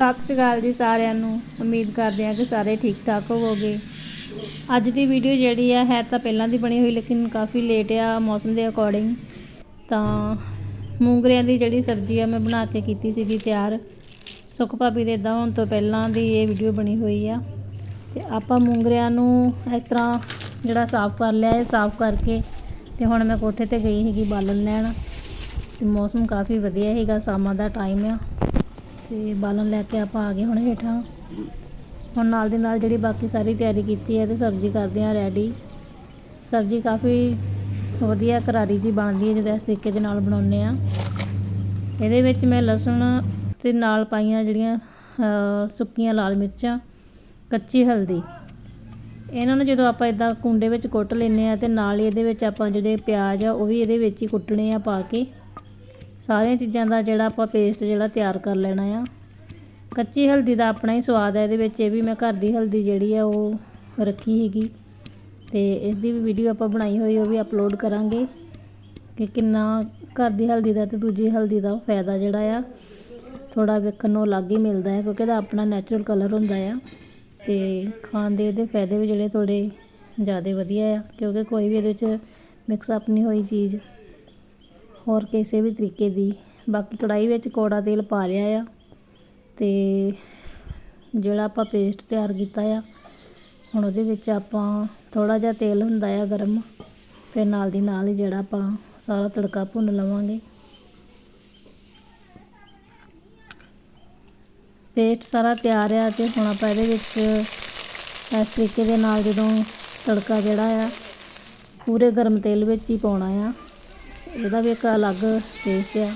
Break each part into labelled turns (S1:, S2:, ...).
S1: ਸਤਿ ਸ਼੍ਰੀ ਅਕਾਲ ਜੀ ਸਾਰਿਆਂ ਨੂੰ। ਉਮੀਦ ਕਰਦੇ ਹਾਂ ਕਿ ਸਾਰੇ ਠੀਕ ਠਾਕ ਹੋਵੋਗੇ। ਅੱਜ ਦੀ ਵੀਡੀਓ ਜਿਹੜੀ ਆ, ਹੈ ਤਾਂ ਪਹਿਲਾਂ ਦੀ ਬਣੀ ਹੋਈ, ਲੇਕਿਨ ਕਾਫੀ ਲੇਟ ਆ ਮੌਸਮ ਦੇ ਅਕੋਰਡਿੰਗ ਤਾਂ ਮੂੰਗਰਿਆਂ ਦੀ ਜਿਹੜੀ ਸਬਜ਼ੀ ਆ, ਮੈਂ ਬਣਾ ਕੇ ਕੀਤੀ ਸੀਗੀ ਤਿਆਰ। ਸੁੱਖ ਭਾਬੀ ਦੇ ਇਦਾਂ ਹੋਣ ਤੋਂ ਪਹਿਲਾਂ ਦੀ ਇਹ ਵੀਡੀਓ ਬਣੀ ਹੋਈ ਆ। ਤੇ ਆਪਾਂ ਮੂੰਗਰਿਆਂ ਨੂੰ ਇਸ ਤਰ੍ਹਾਂ ਜਿਹੜਾ ਸਾਫ਼ ਕਰ ਲਿਆ ਹੈ ਸਾਫ਼ ਕਰਕੇ ਤੇ ਹੁਣ ਮੈਂ ਕੋਠੇ ਤੇ ਗਈ ਸੀਗੀ ਬਾਲਣ ਲੈਣ। ਤੇ ਮੌਸਮ ਕਾਫੀ ਵਧੀਆ ਹੈਗਾ ਸ਼ਾਮਾਂ ਦਾ ਟਾਈਮ ਆ। ਤੇ ਬਾਲਣ ਲੈ ਕੇ ਆਪਾਂ ਆ ਗਏ ਹੁਣ ਹੇਠਾਂ। ਹੁਣ ਨਾਲ ਦੇ ਨਾਲ ਜਿਹੜੀ ਬਾਕੀ ਸਾਰੀ ਤਿਆਰੀ ਕੀਤੀ ਹੈ ਤੇ ਸਬਜ਼ੀ ਕਰਦੇ ਆ ਰੈਡੀ ਸਬਜ਼ੀ ਕਾਫੀ ਵਧੀਆ ਕਰਾਰੀ ਜੀ ਬਣਦੀ ਹੈ ਜਦੋਂ ਇਸ ਤਰੀਕੇ ਦੇ ਨਾਲ ਬਣਾਉਂਦੇ ਆ ਇਹਦੇ ਵਿੱਚ ਮੈਂ ਲਸਣ ਤੇ ਨਾਲ ਪਾਈਆਂ ਜਿਹੜੀਆਂ ਸੁੱਕੀਆਂ ਲਾਲ ਮਿਰਚਾਂ, ਕੱਚੀ ਹਲਦੀ। ਇਹਨਾਂ ਨੂੰ ਜਦੋਂ ਆਪਾਂ ਇਦਾਂ ਕੁੰਡੇ ਵਿੱਚ ਕੁੱਟ ਲੈਂਦੇ ਆ ਤੇ ਨਾਲ ਹੀ ਇਹਦੇ ਵਿੱਚ ਆਪਾਂ ਜਿਹੜੇ ਪਿਆਜ਼ ਆ, ਉਹ ਵੀ ਇਹਦੇ ਵਿੱਚ ਹੀ ਕੁੱਟਣੇ ਆ ਪਾ ਕੇ। ਸਾਰੀਆਂ ਚੀਜ਼ਾਂ ਦਾ ਜਿਹੜਾ ਆਪਾਂ ਪੇਸਟ ਜਿਹੜਾ ਤਿਆਰ ਕਰ ਲੈਣਾ ਆ। ਕੱਚੀ ਹਲਦੀ ਦਾ ਆਪਣਾ ਹੀ ਸਵਾਦ ਹੈ ਇਹਦੇ ਵਿੱਚ ਇਹ ਵੀ ਮੈਂ ਘਰ ਦੀ ਹਲਦੀ ਜਿਹੜੀ ਆ ਉਹ ਰੱਖੀ ਸੀਗੀ। ਤੇ ਇਸ ਦੀ ਵੀ ਵੀਡੀਓ ਆਪਾਂ ਬਣਾਈ ਹੋਈ, ਉਹ ਵੀ ਅਪਲੋਡ ਕਰਾਂਗੇ ਕਿ ਕਿੰਨਾ ਘਰ ਦੀ ਹਲਦੀ ਦਾ ਤੇ ਦੂਜੀ ਹਲਦੀ ਦਾ ਫਾਇਦਾ ਜਿਹੜਾ ਆ ਥੋੜਾ ਵੇਖਣ ਨੂੰ ਅਲੱਗ ਹੀ ਮਿਲਦਾ ਹੈ, ਕਿਉਂਕਿ ਇਹਦਾ ਆਪਣਾ ਨੈਚੁਰਲ ਕਲਰ ਹੁੰਦਾ ਆ। ਤੇ ਖਾਣ ਦੇ ਇਹਦੇ ਫਾਇਦੇ ਵੀ ਜਿਹੜੇ ਥੋੜੇ ਜ਼ਿਆਦਾ ਵਧੀਆ ਆ, ਕਿਉਂਕਿ ਕੋਈ ਵੀ ਇਹਦੇ ਵਿੱਚ ਮਿਕਸ ਅਪ ਨਹੀਂ ਹੋਈ ਚੀਜ਼। ਹੋਰ ਕਿਸੇ ਵੀ ਤਰੀਕੇ ਦੀ। ਬਾਕੀ ਕੜਾਈ ਵਿੱਚ ਕੋੜਾ ਤੇਲ ਪਾ ਲਿਆ ਆ ਤੇ ਜਿਹੜਾ ਆਪਾਂ ਪੇਸਟ ਤਿਆਰ ਕੀਤਾ ਆ, ਹੁਣ ਉਹਦੇ ਵਿੱਚ ਆਪਾਂ ਥੋੜਾ ਜਿਹਾ ਤੇਲ ਹੁੰਦਾ ਆ ਗਰਮ ਫਿਰ ਨਾਲ ਦੀ ਨਾਲ ਹੀ ਜਿਹੜਾ ਆਪਾਂ ਸਾਰਾ ਤੜਕਾ ਭੁੰਨ ਲਵਾਂਗੇ। ਪੇਸਟ ਸਾਰਾ ਤਿਆਰ ਆ ਤੇ ਹੁਣ ਆਪਾਂ ਇਹਦੇ ਵਿੱਚ ਇਸ ਤਰੀਕੇ ਦੇ ਨਾਲ ਜਦੋਂ ਤੜਕਾ ਜਿਹੜਾ ਆ, ਪੂਰੇ ਗਰਮ ਤੇਲ ਵਿੱਚ ਹੀ ਪਾਉਣਾ ਆ। ਇਹਦਾ ਵੀ ਇੱਕ ਅਲੱਗ ਟੇਸਟ ਆ।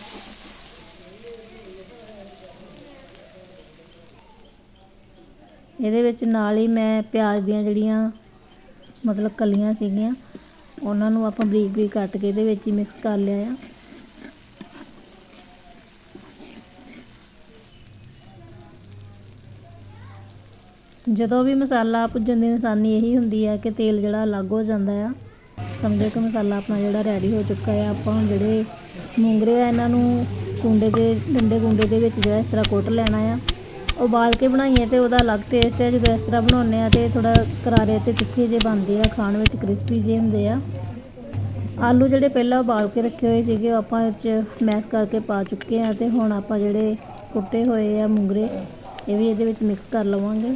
S1: ਇਹਦੇ ਵਿੱਚ ਨਾਲ ਹੀ ਮੈਂ ਪਿਆਜ਼ ਦੀਆਂ ਜਿਹੜੀਆਂ, ਮਤਲਬ ਕਲੀਆਂ ਸੀਗੀਆਂ, ਉਹਨਾਂ ਨੂੰ ਆਪਾਂ ਬਰੀਕ ਬਰੀਕ ਕੱਟ ਕੇ ਇਹਦੇ ਵਿੱਚ ਹੀ ਮਿਕਸ ਕਰ ਲਿਆ ਆ। ਜਦੋਂ ਵੀ ਮਸਾਲਾ ਭੁੱਜਣ ਦੀ ਨਿਸ਼ਾਨੀ ਇਹੀ ਹੁੰਦੀ ਹੈ ਕਿ ਤੇਲ ਜਿਹੜਾ ਅਲੱਗ ਹੋ ਜਾਂਦਾ ਆ। ਸਮਝੋ ਕਿ ਮਸਾਲਾ ਆਪਣਾ ਜਿਹੜਾ ਰੈਡੀ ਹੋ ਚੁੱਕਾ ਹੈ, ਆਪਾਂ ਹੁਣ ਜਿਹੜੇ ਮੂੰਗਰੇ ਆ, ਇਹਨਾਂ ਨੂੰ ਕੁੰਡੇ ਦੇ ਡੰਡੇ ਕੁੰਡੇ ਦੇ ਵਿੱਚ ਜਿਹੜਾ ਇਸ ਤਰ੍ਹਾਂ ਕੁੱਟ ਲੈਣਾ ਆ। ਉਬਾਲ ਕੇ ਬਣਾਈਏ ਤੇ ਉਹਦਾ ਅਲੱਗ ਟੇਸਟ ਹੈ, ਜਦੋਂ ਇਸ ਤਰ੍ਹਾਂ ਬਣਾਉਂਦੇ ਆ ਤੇ ਥੋੜਾ ਕਰਾਰੇ ਤੇ ਤਿੱਖੇ ਜਿਹੇ ਬਣਦੇ ਆ, ਖਾਣ ਵਿੱਚ ਕ੍ਰਿਸਪੀ ਜਿਹੇ ਹੁੰਦੇ ਆ। ਆਲੂ ਜਿਹੜੇ ਪਹਿਲਾਂ ਉਬਾਲ ਕੇ ਰੱਖੇ ਹੋਏ ਸੀਗੇ, ਉਹ ਆਪਾਂ ਇਹ 'ਚ ਮੈਸ਼ ਕਰਕੇ ਪਾ ਚੁੱਕੇ ਆ ਤੇ ਹੁਣ ਆਪਾਂ ਜਿਹੜੇ ਕੁੱਟੇ ਹੋਏ ਆ ਮੂੰਗਰੇ, ਇਹ ਵੀ ਇਹਦੇ ਵਿੱਚ ਮਿਕਸ ਕਰ ਲਵਾਂਗੇ।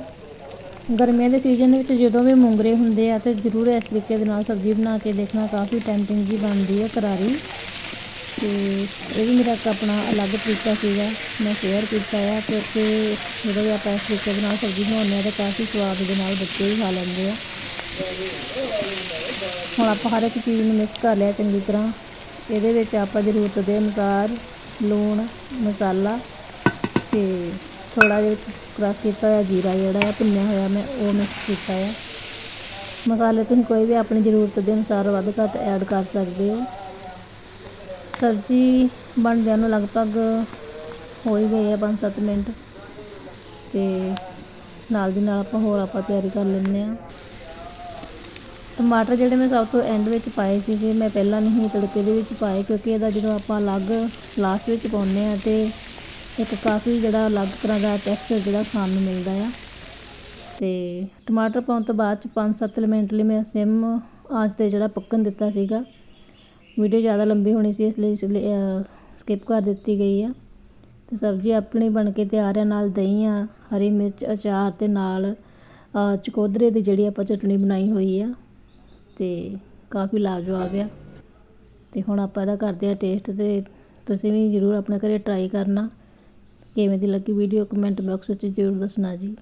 S1: ਗਰਮੀਆਂ ਦੇ ਸੀਜ਼ਨ ਵਿੱਚ ਜਦੋਂ ਵੀ ਮੂੰਗਰੇ ਹੁੰਦੇ ਆ ਤੇ ਜ਼ਰੂਰ ਇਸ ਤਰੀਕੇ ਦੇ ਨਾਲ ਸਬਜ਼ੀ ਬਣਾ ਕੇ ਦੇਖਣਾ, ਕਾਫੀ ਟੈਂਪਟਿੰਗ ਜੀ ਬਣਦੀ ਹੈ ਕਰਾਰੀ। ਤੇ ਇਹ ਵੀ ਮੇਰਾ ਇੱਕ ਆਪਣਾ ਅਲੱਗ ਤਰੀਕਾ ਸੀਗਾ। ਮੈਂ ਸ਼ੇਅਰ ਕੀਤਾ ਆ ਕਿਉਂਕਿ ਜਦੋਂ ਵੀ ਆਪਾਂ ਇਸ ਤਰੀਕੇ ਦੇ ਨਾਲ ਸਬਜ਼ੀ ਬਣਾਉਂਦੇ ਆ ਤਾਂ ਕਾਫੀ ਸਵਾਦ ਦੇ ਨਾਲ ਬੱਚੇ ਵੀ ਖਾ ਲੈਂਦੇ ਆ। ਹੁਣ ਆਪਾਂ ਹਰ ਇੱਕ ਚੀਜ਼ ਨੂੰ ਮਿਕਸ ਕਰ ਲਿਆ ਚੰਗੀ ਤਰ੍ਹਾਂ। ਇਹਦੇ ਵਿੱਚ ਆਪਾਂ ਜ਼ਰੂਰਤ ਦੇ ਅਨੁਸਾਰ ਲੂਣ, ਮਸਾਲਾ ਤੇ ਥੋੜਾ ਜਿਹਾ ਕ੍ਰਸ਼ ਕੀਤਾ ਹੋਇਆ, ਜੀਰਾ ਜਿਹੜਾ ਹੈ, ਭੁੰਨਿਆ ਹੋਇਆ ਮੈਂ, ਉਹ ਮਿਕਸ ਕੀਤਾ ਹੈ। ਮਸਾਲੇ ਤੁਸੀਂ ਕੋਈ ਵੀ ਆਪਣੀ ਜ਼ਰੂਰਤ ਦੇ ਅਨੁਸਾਰ ਵੱਧ ਘੱਟ ਐਡ ਕਰ ਸਕਦੇ ਹੋ। ਸਬਜ਼ੀ ਬਣਦਿਆਂ ਨੂੰ ਲਗਭਗ ਹੋ ਹੀ ਗਈ ਹੈ 5-7 ਮਿੰਟ। ਤੇ ਨਾਲ ਦੀ ਨਾਲ ਆਪਾਂ ਹੋਰ ਆਪਾਂ ਤਿਆਰੀ ਕਰ ਲੈਂਦੇ ਹਾਂ। ਟਮਾਟਰ ਜਿਹੜੇ ਮੈਂ ਸਭ ਤੋਂ ਐਂਡ ਵਿੱਚ ਪਾਏ ਸੀਗੇ, ਮੈਂ ਪਹਿਲਾਂ ਨਹੀਂ ਤੜਕੇ ਦੇ ਵਿੱਚ ਪਾਏ, ਕਿਉਂਕਿ ਇਹਦਾ ਜਦੋਂ ਆਪਾਂ ਅਲੱਗ ਲਾਸਟ ਵਿੱਚ ਪਾਉਂਦੇ ਆ ਤੇ ਇੱਕ ਕਾਫੀ ਜਿਹੜਾ ਅਲੱਗ ਤਰ੍ਹਾਂ ਦਾ ਟੈਕਸਚਰ ਜਿਹੜਾ ਖਾਣ ਨੂੰ ਮਿਲਦਾ ਆ। ਤੇ ਟਮਾਟਰ ਪਾਉਣ ਤੋਂ ਬਾਅਦ ਚ 5-7 ਮਿੰਟ ਲਈ ਮੈਂ ਸਿਮ ਆਂਚ ਤੇ ਜਿਹੜਾ ਪੱਕਣ ਦਿੱਤਾ ਸੀਗਾ। ਵੀਡੀਓ ਜ਼ਿਆਦਾ ਲੰਬੀ ਹੋਣੀ ਸੀ, ਇਸ ਲਈ ਇਸ ਲਈ ਸਕਿਪ ਕਰ ਦਿੱਤੀ ਗਈ ਆ। ਤੇ ਸਬਜ਼ੀ ਆਪਣੀ ਬਣ ਕੇ ਤਿਆਰ ਆ, ਨਾਲ ਦਹੀਂ ਆ, ਹਰੀ ਮਿਰਚ, ਅਚਾਰ ਤੇ ਨਾਲ ਚਕੋਦਰੇ ਦੀ ਜਿਹੜੀ ਆਪਾਂ ਚਟਣੀ ਬਣਾਈ ਹੋਈ ਆ। ਤੇ ਕਾਫੀ ਲਾਜਵਾਬ ਆ। ਤੇ ਹੁਣ ਆਪਾਂ ਇਹਦਾ ਕਰਦੇ ਆ ਟੇਸਟ ਤੇ ਤੁਸੀਂ ਵੀ ਜ਼ਰੂਰ ਆਪਣੇ ਘਰੇ ਟਰਾਈ ਕਰਨਾ। ਕਿਵੇਂ ਦੀ ਲੱਗੀ ਵੀਡੀਓ ਕਮੈਂਟ ਬਾਕਸ ਵਿੱਚ ਜ਼ਰੂਰ ਦੱਸਣਾ ਜੀ।